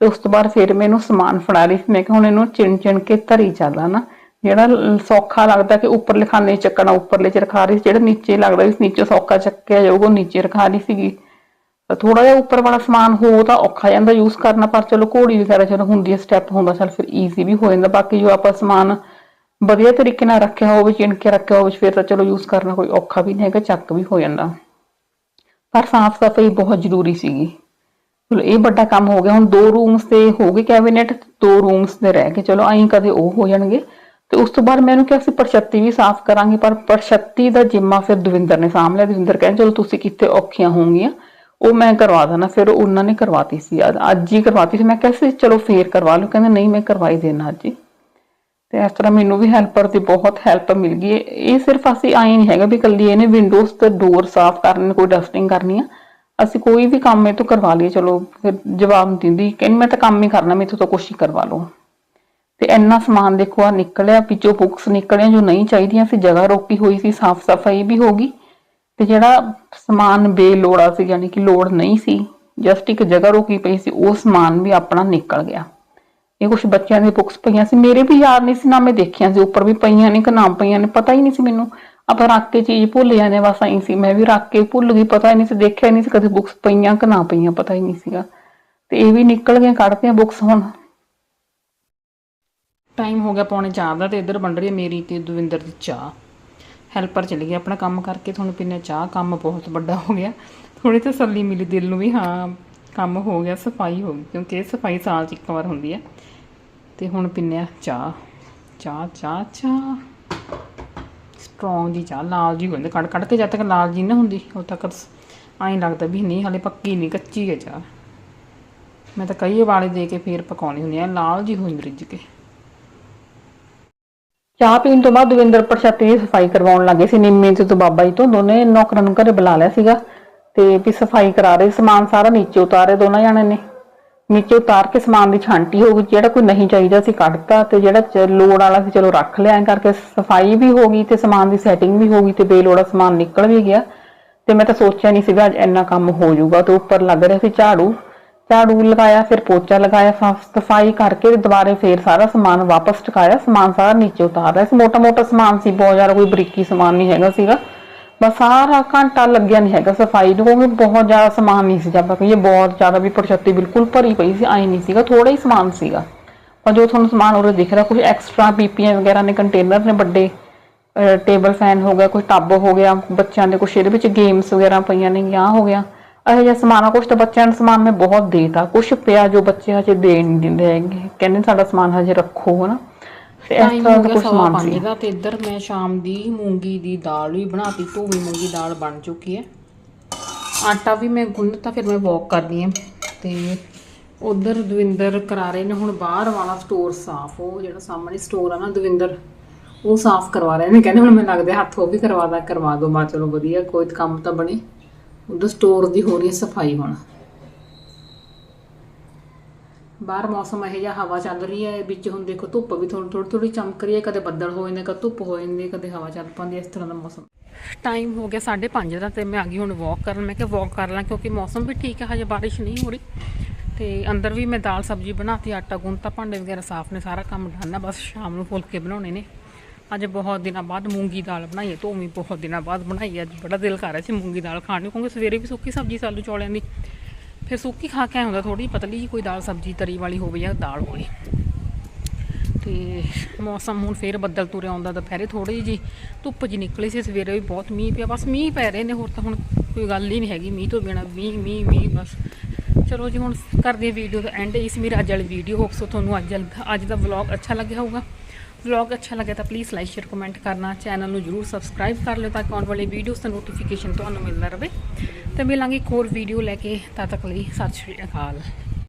ਤੇ ਉਸ ਤੋਂ ਬਾਅਦ ਫਿਰ ਮੈਨੂੰ ਸਮਾਨ ਫੜਾ ਰਹੀ ਸੀ ਮੈਂ ਕਿਹਾ ਹੁਣ ਇਹਨੂੰ ਚਿਣ ਚਿਣ ਕੇ ਧਰੀ ਚੱਲਾਂ ਨਾ ਜਿਹੜਾ ਸੌਖਾ ਲੱਗਦਾ ਕਿ ਉੱਪਰਲੇ ਲਿਖਾਨੇ 'ਚ ਚੱਕਣਾ, ਉੱਪਰਲੇ 'ਚ ਰਖਾ ਰਹੀ ਜਿਹੜਾ ਨੀਚੇ ਲੱਗਦਾ ਵੀ ਨੀਚੇ ਸੌਖਾ ਚੱਕਿਆ ਜਾਊਗਾ, ਉਹ ਨੀਚੇ ਰਖਾ ਰਹੀ ਸੀਗੀ। ਥੋੜਾ ਜਿਹਾ ਉੱਪਰ ਵਾਲਾ ਸਮਾਨ ਹੋ ਤਾਂ ਔਖਾ ਜਾਂਦਾ ਯੂਜ਼ ਕਰਨਾ, ਪਰ ਚਲੋ ਘੋੜੀ ਵਗੈਰਾ ਚਲੋ ਹੁੰਦੀ ਹੈ ਸਟੈਪ ਹੁੰਦਾ, ਚਲ ਫਿਰ ਈਜ਼ੀ ਵੀ ਹੋ ਜਾਂਦਾ। ਬਾਕੀ ਜੋ ਆਪਾਂ ਸਮਾਨ ਵਧੀਆ ਤਰੀਕੇ ਨਾਲ ਰੱਖਿਆ ਹੋਵੇ, ਚਿਣ ਕੇ ਰੱਖਿਆ ਹੋਵੇ, ਫਿਰ ਤਾਂ ਚਲੋ ਯੂਜ਼ ਕਰਨਾ ਕੋਈ ਔਖਾ ਵੀ ਨਹੀਂ ਹੈਗਾ, ਚੱਕ ਵੀ ਹੋ ਜਾਂਦਾ। ਪਰ ਸਾਫ਼ ਸਫ਼ਾਈ ਬਹੁਤ ਜ਼ਰੂਰੀ ਸੀਗੀ। ਚਲੋ, ਇਹ ਵੱਡਾ ਕੰਮ ਹੋ ਗਿਆ, ਹੁਣ ਦੋ ਰੂਮਸ ਤੇ ਹੋ ਗਏ ਕੈਬਿਨੇਟ ਦੋ ਰੂਮਸ ਦੇ ਰਹਿ ਗਏ। ਚਲੋ ਐਂ ਕਦੇ ਉਹ ਹੋ ਜਾਣਗੇ। ਤੇ ਉਸ ਤੋਂ ਬਾਅਦ ਮੈਨੂੰ ਕਿਹਾ ਸੀ ਪਰਛੱਤੀ ਵੀ ਸਾਫ਼ ਕਰਾਂਗੇ, ਪਰ ਪਰਛੱਤੀ ਦਾ ਜਿੰਮਾ ਫਿਰ ਦਵਿੰਦਰ ਨੇ ਸਾਂਭ ਲਿਆ। ਦਵਿੰਦਰ ਕਹਿੰਦੇ, ਚਲੋ, ਤੁਸੀਂ ਕਿੱਥੇ ਔਖੀਆਂ ਹੋਣਗੀਆਂ ਉਹ ਮੈਂ ਕਰਵਾ ਦੇਣਾ। ਫਿਰ ਉਹਨਾਂ ਨੇ ਕਰਵਾਤੀ ਸੀ, ਅੱਜ ਅੱਜ ਹੀ ਕਰਵਾਤੀ ਸੀ। ਮੈਂ ਕਿਹਾ ਸੀ, ਚਲੋ, ਫੇਰ ਕਰਵਾ ਲਓ। ਕਹਿੰਦੇ, ਨਹੀਂ, ਮੈਂ ਕਰਵਾਈ ਦੇਣਾ ਅੱਜ ਹੀ। ਤੇ ਇਸ ਤਰ੍ਹਾਂ ਮੈਨੂੰ ਵੀ ਹੈਲਪਰ ਦੀ ਬਹੁਤ ਹੈਲਪ ਮਿਲ ਗਈ। ਹੈ। ਇਹ ਸਿਰਫ ਅਸੀਂ ਆਏ ਨਹੀਂ ਹੈਗਾ ਵੀ ਕੱਲੀ ਇਹਨੇ ਵਿੰਡੋਜ਼ ਤੇ ਡੋਰ ਸਾਫ਼ ਕਰਨੇ ਕੋਈ ਡਸਟਿੰਗ ਕਰਨੀ ਆ। ਅਸੀਂ ਕੋਈ ਵੀ ਕੰਮ ਇਹ ਤੋਂ ਕਰਵਾ ਲਈਏ, ਚਲੋ, ਫਿਰ ਜਵਾਬ ਦਿੰਦੀ। ਕਹਿੰਦੀ, ਮੈਂ ਤਾਂ ਕੰਮ ਹੀ ਕਰਨਾ, ਮੈਥੋਂ ਤਾਂ ਕੁਛ ਹੀ ਕਰਵਾ ਲਓ। ਤੇ ਇੰਨਾ ਸਮਾਨ ਦੇਖੋ ਆ ਨਿਕਲਿਆ, ਵਿੱਚੋਂ ਬੁੱਕਸ ਨਿਕਲੀਆਂ ਜੋ ਨਹੀਂ ਚਾਹੀਦੀਆਂ ਸੀ, ਜਗ੍ਹਾ ਰੋਕੀ ਹੋਈ ਸੀ ਸਾਫ਼ ਸਫ਼ਾਈ ਵੀ ਹੋ ਗਈ। ਤੇ ਜਿਹੜਾ ਸਮਾਨ ਬੇਲੋੜਾ ਸੀ, ਯਾਨੀ ਕਿ ਲੋੜ ਨਹੀਂ ਸੀ ਜਸਟ ਇੱਕ ਜਗ੍ਹਾ ਰੋਕੀ ਪਈ ਸੀ, ਉਹ ਸਮਾਨ ਵੀ ਆਪਣਾ ਨਿਕਲ ਗਿਆ। ਇਹ ਕੁਝ ਬੱਚਿਆਂ ਦੀ ਬੁੱਕਸ ਪਈਆਂ ਸੀ। ਮੇਰੇ ਵੀ ਯਾਦ ਨਹੀਂ ਸੀ, ਨਾ ਮੈਂ ਦੇਖਿਆ ਸੀ, ਉੱਪਰ ਵੀ ਪਈਆਂ ਨੇ ਕਿ ਨਾ ਪਈਆਂ ਨੇ, ਪਤਾ ਹੀ ਨਹੀਂ ਸੀ ਮੈਨੂੰ ਆਪਾਂ ਰੱਖ ਕੇ ਚੀਜ਼ ਭੁੱਲ ਜਾਂਦੇ ਬਸ ਐਂ ਸੀ। ਮੈਂ ਵੀ ਰੱਖ ਕੇ ਭੁੱਲ ਗਈ, ਪਤਾ ਹੀ ਨਹੀਂ ਸੀ, ਦੇਖਿਆ ਨਹੀਂ ਸੀ, ਕਦੇ ਬੁੱਕਸ ਪਈਆਂ ਕਿ ਨਾ ਪਈਆਂ, ਪਤਾ ਹੀ ਨਹੀਂ ਸੀਗਾ। ਤੇ ਇਹ ਵੀ ਨਿਕਲ ਗਈਆਂ, ਕੱਢਤੀਆਂ ਬੁੱਕਸ ਹੁਣ। ਟਾਈਮ ਹੋ ਗਿਆ ਪੌਣੇ 4 ਦਾ ਤੇ ਇੱਧਰ ਬਣ ਰਹੀ ਹੈ ਮੇਰੀ ਤੇ ਦਵਿੰਦਰ ਦੀ ਚਾਹ। ਹੈਲਪਰ ਚਲੀ ਗਈ, ਆਪਣਾ ਕੰਮ ਕਰਕੇ ਤੁਹਾਨੂੰ ਪੀਨੇ ਚਾਹ। ਕੰਮ ਬਹੁਤ ਵੱਡਾ ਹੋ ਗਿਆ। ਥੋੜੀ ਤਸੱਲੀ ਮਿਲੀ ਦਿਲ ਨੂੰ ਵੀ, ਹਾਂ, ਕੰਮ ਹੋ ਗਿਆ, ਸਫ਼ਾਈ ਹੋ ਗਈ, ਕਿਉਂਕਿ ਇਹ ਸਫ਼ਾਈ ਸਾਲ 'ਚ ਇੱਕ ਵਾਰ ਹੁੰਦੀ ਹੈ। ਤੇ ਹੁਣ ਪੀਨੇ ਆ ਚਾਹ। ਚਾਹ ਚਾਹ ਚਾਹ। ਸਟਰੋਂਗ ਜੀ ਚਾਹ, ਲਾਲ ਜੀ ਹੋ ਜਾਂਦੀ ਕੱਢ ਕੱਢ ਕੇ ਜਦ ਤੱਕ ਲਾਲ ਜੀ ਨਾ ਹੁੰਦੀ ਉਦ ਤੱਕ ਐਂ ਲੱਗਦਾ ਵੀ ਨਹੀਂ, ਹਲੇ ਪੱਕੀ ਨਹੀਂ ਕੱਚੀ ਹੈ ਚਾਹ। ਮੈਂ ਤਾਂ ਕਈ ਵਾਲੇ ਦੇ ਕੇ ਫੇਰ ਪਕਾਉਣੀ ਹੁੰਦੀ ਆ ਲਾਲ ਜੀ ਹੋਈ ਰਿੱਝ ਕੇ। ਚਾਹ ਪੀਣ ਤੋਂ ਬਾਅਦ ਦਵਿੰਦਰ ਪ੍ਰਸ਼ਾਤੀ ਦੀ ਸਫ਼ਾਈ ਕਰਵਾਉਣ ਲੱਗੇ ਸੀ, ਨਿੰਮੇ ਤੇ ਤੋਂ ਬਾਬਾ ਜੀ ਤੋਂ ਦੋਨੇ ਨੌਕਰਾਂ ਨੂੰ ਘਰੇ ਬੁਲਾ ਲਿਆ ਸੀਗਾ। ਤੇ ਵੀ ਸਫ਼ਾਈ ਕਰਾ ਰਹੇ, ਸਮਾਨ ਸਾਰਾ ਨੀਚੇ ਉਤਾਰੇ ਦੋਨਾਂ ਜਣੇ ਨੇ। ਨੀਚੇ ਉਤਾਰ ਕੇ ਸਮਾਨ ਦੀ ਛਾਂਟੀ ਹੋ ਗਈ ਜਿਹੜਾ ਕੋਈ ਨਹੀਂ ਚਾਹੀਦਾ ਸੀ ਕੱਢਤਾ ਤੇ ਜਿਹੜਾ ਲੋੜ ਵਾਲਾ ਸੀ, ਚਲੋ ਰੱਖ ਲਿਆ। ਐਂ ਕਰਕੇ ਸਫ਼ਾਈ ਵੀ ਹੋ ਗਈ ਤੇ ਸਮਾਨ ਦੀ ਸੈਟਿੰਗ ਵੀ ਹੋ ਗਈ ਤੇ ਬੇਲੋੜਾ ਸਮਾਨ ਨਿਕਲ ਵੀ ਗਿਆ। ਤੇ ਮੈਂ ਤਾਂ ਸੋਚਿਆ ਨਹੀਂ ਸੀਗਾ ਅੱਜ ਇੰਨਾ ਕੰਮ ਹੋ ਜਾਊਗਾ ਤੇ ਉੱਪਰ ਲੱਗ ਰਿਹਾ ਸੀ ਝਾੜੂ। ਝਾੜੂ ਲਗਾਇਆ, ਫਿਰ ਪੋਚਾ ਲਗਾਇਆ ਸਾਫ਼ ਸਫ਼ਾਈ ਕਰਕੇ ਦੁਬਾਰੇ ਫੇਰ ਸਾਰਾ ਸਮਾਨ ਵਾਪਸ ਟਿਕਾਇਆ। ਸਮਾਨ ਸਾਰਾ ਨੀਚੇ ਉਤਾਰ ਰਿਹਾ ਸੀ। ਮੋਟਾ ਮੋਟਾ ਸਮਾਨ ਸੀ, ਬਹੁਤ ਜ਼ਿਆਦਾ ਕੋਈ ਬਰੀਕੀ ਸਮਾਨ ਨਹੀਂ ਹੈਗਾ ਸੀਗਾ। ਬਸ ਸਾਰਾ ਘੰਟਾ ਲੱਗਿਆ ਨਹੀਂ ਹੈਗਾ ਸਫ਼ਾਈ ਨੂੰ ਕਿਉਂਕਿ ਬਹੁਤ ਜ਼ਿਆਦਾ ਸਮਾਨ ਨਹੀਂ ਸੀ ਜਦ ਕਹੀਏ ਬਹੁਤ ਜ਼ਿਆਦਾ ਵੀ ਪ੍ਰਸ਼ਤੀ ਬਿਲਕੁਲ ਭਰੀ ਪਈ ਸੀ ਆਈ ਨਹੀਂ ਸੀਗਾ ਥੋੜਾ ਹੀ ਸਮਾਨ ਸੀਗਾ ਪਰ ਜੋ ਤੁਹਾਨੂੰ ਸਮਾਨ ਉਰੇ ਦਿਖ ਰਿਹਾ ਕੁਝ ਐਕਸਟਰਾ ਪੀਪੀਆਂ ਵਗੈਰਾ ਨੇ ਕੰਟੇਨਰ ਨੇ ਵੱਡੇ ਟੇਬਲ ਫੈਨ ਹੋ ਗਿਆ ਕੋਈ ਟੱਬ ਹੋ ਗਿਆ ਬੱਚਿਆਂ ਦੇ ਕੁਛ ਇਹਦੇ ਵਿੱਚ ਗੇਮਸ ਵਗੈਰਾ ਪਈਆਂ ਨੇ ਆ ਹੋ ਗਿਆ ਇਹੋ ਜਿਹਾ ਸਮਾਨ ਆ ਕੁਛ ਤਾਂ ਬੱਚਿਆਂ ਨੂੰ ਸਮਾਨ ਮੈਂ ਬਹੁਤ ਦੇਤਾ ਕੁਛ ਪਿਆ ਜੋ ਬੱਚੇ ਹਜੇ ਦੇ ਨਹੀਂ ਦਿੰਦੇ ਹੈਗੇ ਕਹਿੰਦੇ ਸਾਡਾ ਸਮਾਨ ਹਜੇ ਰੱਖੋ ਹਨਾ ਤੇ ਇਸ ਟਾਈਮ ਤਰ੍ਹਾਂ ਹੋ ਦਾ ਗਿਆ ਸਵਾ ਸਮਾਨ ਪੰਜ ਸੀ ਦਾ ਤੇ ਇੱਧਰ ਮੈਂ ਸ਼ਾਮ ਦੀ ਮੂੰਗੀ ਦੀ ਦਾਲ ਵੀ ਬਣਾਤੀ ਧੋਵੀ ਮੂੰਗੀ ਦਾਲ ਬਣ ਚੁੱਕੀ ਹੈ। ਆਟਾ ਵੀ ਮੈਂ ਗੁੰਨਤਾ ਫਿਰ ਮੈਂ ਵਾਕ ਕਰਦੀ ਹਾਂ। ਤੇ ਉਧਰ ਦਵਿੰਦਰ ਕਰਾ ਰਹੇ ਨੇ ਹੁਣ ਬਾਹਰ ਵਾਲਾ ਸਟੋਰ ਸਾਫ਼ ਉਹ ਜਿਹੜਾ ਸਾਹਮਣੇ ਸਟੋਰ ਆ ਨਾ ਦਵਿੰਦਰ ਉਹ ਸਾਫ਼ ਕਰਵਾ ਰਹੇ ਨੇ। ਕਹਿੰਦੇ ਹੁਣ ਮੈਨੂੰ ਲੱਗਦਾ ਹੱਥ ਉਹ ਵੀ ਕਰਵਾਦਾ ਕਰਵਾ ਦੋ। ਮਾ ਚਲੋ ਵਧੀਆ ਕੋਈ ਤਾਂ ਕੰਮ ਤਾਂ ਬਣੇ। ਉਧਰ ਸਟੋਰ ਦੀ ਹੋ ਰਹੀ ਹੈ ਸਫ਼ਾਈ ਹੁਣ। ਬਾਹਰ ਮੌਸਮ ਇਹੋ ਜਿਹਾ ਹਵਾ ਚੱਲ ਰਹੀ ਹੈ, ਵਿੱਚ ਹੁਣ ਦੇਖੋ ਧੁੱਪ ਵੀ ਥੋੜੀ ਥੋੜੀ ਥੋੜੀ ਚਮਕ ਰਹੀ ਹੈ, ਕਦੇ ਬੱਦਲ ਹੋ ਜਾਂਦੇ, ਕਦੇ ਧੁੱਪ ਹੋ ਜਾਂਦੀ ਹੈ, ਕਦੇ ਹਵਾ ਚੱਲ ਪੈਂਦੀ ਹੈ, ਇਸ ਤਰ੍ਹਾਂ ਦਾ ਮੌਸਮ। ਟਾਈਮ ਹੋ ਗਿਆ 5:30 ਦਾ ਤੇ ਮੈਂ ਆ ਗਈ ਹੁਣ ਵਾਕ ਕਰਨ। ਮੈਂ ਕਿਹਾ ਵਾਕ ਕਰ ਲਾਂ ਕਿਉਂਕਿ ਮੌਸਮ ਵੀ ਠੀਕ ਹੈ, ਹਜੇ ਬਾਰਿਸ਼ ਨਹੀਂ ਹੋ ਰਹੀ। ਤੇ ਅੰਦਰ ਵੀ ਮੈਂ ਦਾਲ ਸਬਜ਼ੀ ਬਣਾਤੀ, ਆਟਾ ਗੁੰਨਤਾ, ਭਾਂਡੇ ਵਗੈਰਾ ਸਾਫ਼ ਨੇ, ਸਾਰਾ ਕੰਮ ਡਨ ਬਸ ਸ਼ਾਮ ਨੂੰ ਫੁਲਕੇ ਬਣਾਉਣੇ ਨੇ। ਅੱਜ ਬਹੁਤ ਦਿਨਾਂ ਬਾਅਦ ਮੂੰਗੀ ਦਾਲ ਬਣਾਈ ਹੈ, ਧੋਵੀਂ ਬਹੁਤ ਦਿਨਾਂ ਬਾਅਦ ਬਣਾਈ ਅੱਜ ਬੜਾ ਦਿਲ ਕਰ ਰਿਹਾ ਸੀ ਮੂੰਗੀ ਦਾਲ ਖਾਣ ਨੂੰ, ਕਿਉਂਕਿ ਸਵੇਰੇ ਵੀ ਸੁੱਕੀ ਸਬਜ਼ੀ ਸਾਲੂ ਚੌਲਿਆਂ ਦੀ। ਫਿਰ ਸੁੱਕੀ ਖਾ ਕੇ ਆਇਆ ਹੁੰਦਾ ਥੋੜੀ ਪਤਲੀ ਜੀ ਕੋਈ ਦਾਲ ਸਬਜ਼ੀ ਤਰੀ ਵਾਲੀ ਹੋਵੇ ਜਾਂ ਦਾਲ ਹੋਵੇ। ਤੇ ਮੌਸਮ ਹੁਣ ਫੇਰ ਬੱਦਲ ਤੁਰਿਆ ਆਉਂਦਾ, ਦੁਪਹਿਰੇ ਥੋੜੀ ਜੀ ਧੁੱਪ ਜੀ ਨਿਕਲੀ ਸੀ, ਸਵੇਰੇ ਵੀ ਬਹੁਤ ਮੀਂਹ ਪਿਆ, ਬਸ ਮੀਂਹ ਪੈ ਰਹੇ ਨੇ, ਹੋਰ ਤਾਂ ਹੁਣ ਕੋਈ ਗੱਲ ਹੀ ਨਹੀਂ ਹੈਗੀ, ਮੀਂਹ ਤੋਂ ਬਿਨਾ ਮੀਂਹ ਮੀਂਹ ਮੀਂਹ, ਬਸ। ਚਲੋ ਜੀ, ਹੁਣ ਕਰਦੇ ਹਾਂ ਵੀਡੀਓ ਦਾ ਐਂਡ ਇਸ ਮੇਰੀ ਅੱਜ ਵਾਲੀ ਵੀਡੀਓ ਹੋਪ ਸੋ ਤੁਹਾਨੂੰ ਅੱਜ ਅੱਜ ਦਾ ਵਲੌਗ ਅੱਛਾ ਲੱਗਿਆ ਹੋਊਗਾ। ਵਲੌਗ ਅੱਛਾ ਲੱਗਿਆ ਤਾਂ ਪਲੀਜ਼ ਲਾਈਕ ਸ਼ੇਅਰ ਕਮੈਂਟ ਕਰਨਾ ਚੈਨਲ ਨੂੰ ਜਰੂਰ ਸਬਸਕ੍ਰਾਈਬ ਕਰ ਲਿਓ ਤਾਂ ਕਿ ਆਉਣ ਵਾਲੇ ਵੀਡੀਓਜ਼ ਦਾ ਨੋਟੀਫਿਕੇਸ਼ਨ ਤੁਹਾਨੂੰ ਮਿਲਦਾ ਰਹੇ। ਤੇ ਮਿਲਾਂਗੇ ਇੱਕ ਹੋਰ ਵੀਡੀਓ ਲੈ ਕੇ ਤਦ ਤੱਕ ਲਈ ਸਤਿ ਸ਼੍ਰੀ ਅਕਾਲ।